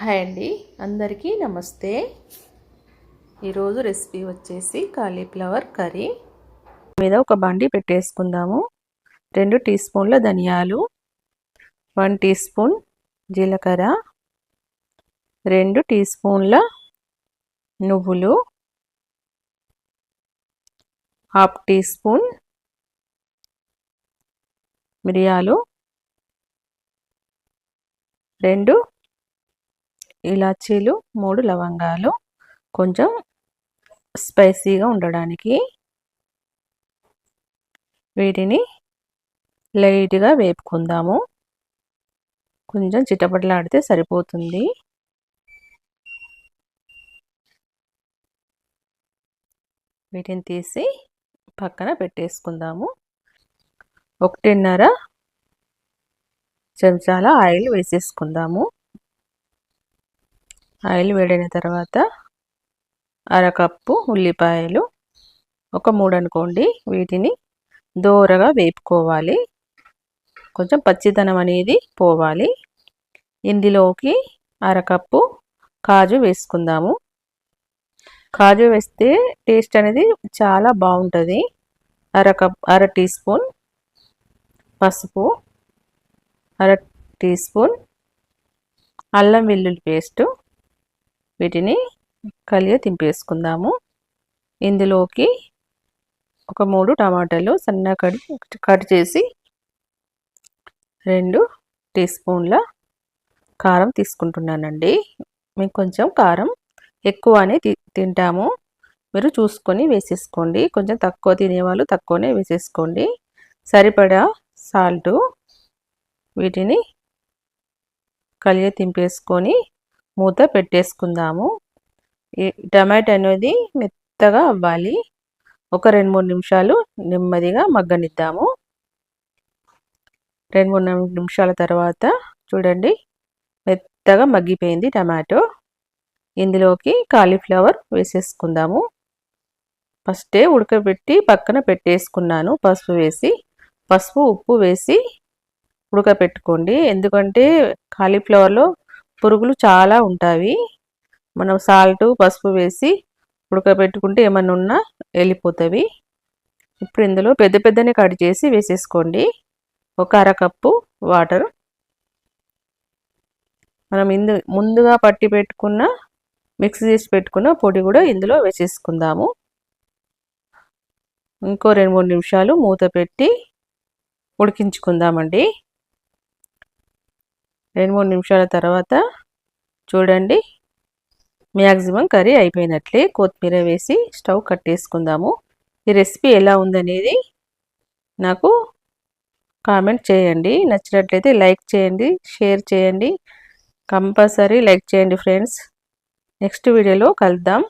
Hi అండి. అందరికీ నమస్తే. ఈరోజు రెసిపీ వచ్చేసి కాలీఫ్లవర్ కర్రీ. మీద ఒక బండి పెట్టేసుకుందాము. రెండు టీ స్పూన్ల ధనియాలు వన్ టీ స్పూన్ జీలకర్ర రెండు టీ స్పూన్ల నువ్వులు హాఫ్ టీ స్పూన్ మిరియాలు రెండు ఇలాచీలు మూడు లవంగాలు కొంచెం స్పైసీగా ఉండడానికి వీటిని లైట్గా వేపుకుందాము. కొంచెం చిటపటలాడితే సరిపోతుంది. వీటిని తీసి పక్కన పెట్టేసుకుందాము. ఒకటిన్నర చెంచాల ఆయిల్ వేసేసుకుందాము. ఆయిల్ వేడైన తర్వాత అరకప్పు ఉల్లిపాయలు ఒక మూడు అనుకోండి. వీటిని దోరగా వేపుకోవాలి. కొంచెం పచ్చిదనం అనేది పోవాలి. ఇందులోకి అరకప్పు కాజు వేసుకుందాము. కాజు వేస్తే టేస్ట్ అనేది చాలా బాగుంటుంది. అరకప్ అర టీ స్పూన్ పసుపు అర టీ స్పూన్ అల్లం వెల్లుల్లి పేస్టు వీటిని కలియ తింపేసుకుందాము ఇందులోకి ఒక మూడు టమాటాలు సన్న కడి కట్ చేసి రెండు టీ స్పూన్ల కారం తీసుకుంటున్నానండి. మేము కొంచెం కారం ఎక్కువనే తింటాము. మీరు చూసుకొని వేసేసుకోండి. కొంచెం తక్కువ తినేవాళ్ళు తక్కువనే వేసేసుకోండి. సరిపడా సాల్టు వీటిని కలియ తింపేసుకొని మూత పెట్టేసుకుందాము. ఈ టమాటో అనేది మెత్తగా అవ్వాలి. ఒక రెండు మూడు నిమిషాలు నెమ్మదిగా మగ్గనిద్దాము. రెండు మూడు నిమిషాల తర్వాత చూడండి మెత్తగా మగ్గిపోయింది టమాటో. ఇందులోకి కాలీఫ్లవర్ వేసేసుకుందాము. ఫస్టే ఉడకబెట్టి పక్కన పెట్టేసుకున్నాను పసుపు వేసి. పసుపు ఉప్పు వేసి ఉడకపెట్టుకోండి ఎందుకంటే కాలీఫ్లవర్లో పురుగులు చాలా ఉంటాయి. మనం సాల్ట్ పసుపు వేసి ఉడకబెట్టుకుంటే ఏమన్నా ఉన్నా వెళ్ళిపోతాయి ఇప్పుడు ఇందులో పెద్ద పెద్దనే కట్ చేసి వేసేసుకోండి. ఒక అరకప్పు వాటర్. మనం ఇందు ముందుగా పట్టి పెట్టుకున్న మిక్స్ చేసి పెట్టుకున్న పొడి కూడా ఇందులో వేసేసుకుందాము. ఇంకో రెండు మూడు నిమిషాలు మూత పెట్టి ఉడికించుకుందామండి. రెండు మూడు నిమిషాల తర్వాత చూడండి. మ్యాక్సిమం కర్రీ అయిపోయినట్లే కొత్తిమీర వేసి స్టవ్ కట్టేసుకుందాము. ఈ రెసిపీ ఎలా ఉందనేది నాకు కామెంట్ చేయండి. నచ్చినట్లయితే లైక్ చేయండి షేర్ చేయండి. కంపల్సరీ లైక్ చేయండి ఫ్రెండ్స్. నెక్స్ట్ వీడియోలో కలుద్దాం.